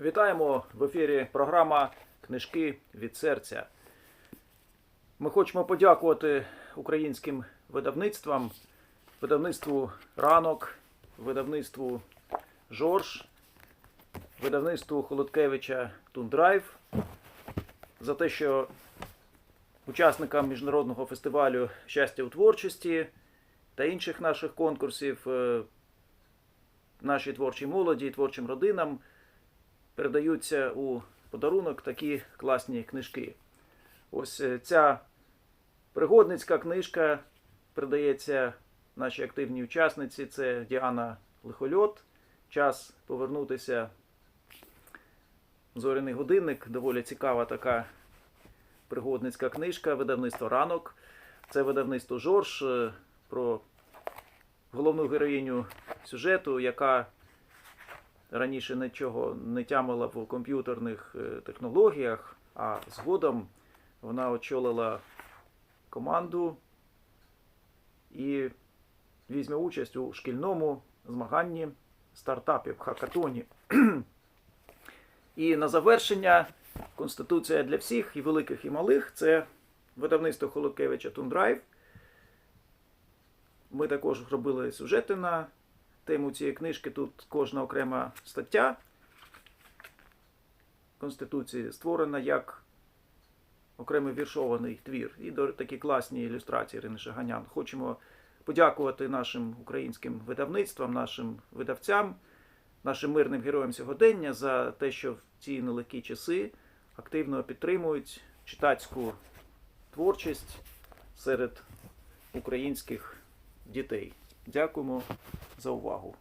Вітаємо в ефірі програма Книжки від серця. Ми хочемо подякувати українським видавництвам, видавництву Ранок, видавництву Жорж, видавництву Холодкевича Тундрайв за те, що учасникам міжнародного фестивалю щастя у творчості та інших наших конкурсів, е, нашій творчій молоді творчим родинам передаються у подарунок такі класні книжки. Ось е, ця пригодницька книжка передається нашій активній учасниці. Це Діана Лихольот. Час повернутися. Зоряний годинник. Доволі цікава така пригодницька книжка. Видавництво ранок. Це видавництво Жорж е, про головну героїню сюжету, яка раніше нічого не тямила в комп'ютерних е, технологіях, а згодом вона очолила команду і візьме участь у шкільному змаганні стартапів хакатоні. І на завершення Конституція для всіх, і великих, і малих це видавництво Холодкевича Тундрайв. Ми також робили сюжети на тему цієї книжки. Тут кожна окрема стаття Конституції створена як окремий віршований твір. І такі класні ілюстрації Ірини Шаганян. Хочемо подякувати нашим українським видавництвам, нашим видавцям, нашим мирним героям сьогодення за те, що в ці нелегкі часи активно підтримують читацьку творчість серед українських дітей. Дякуємо за увагу.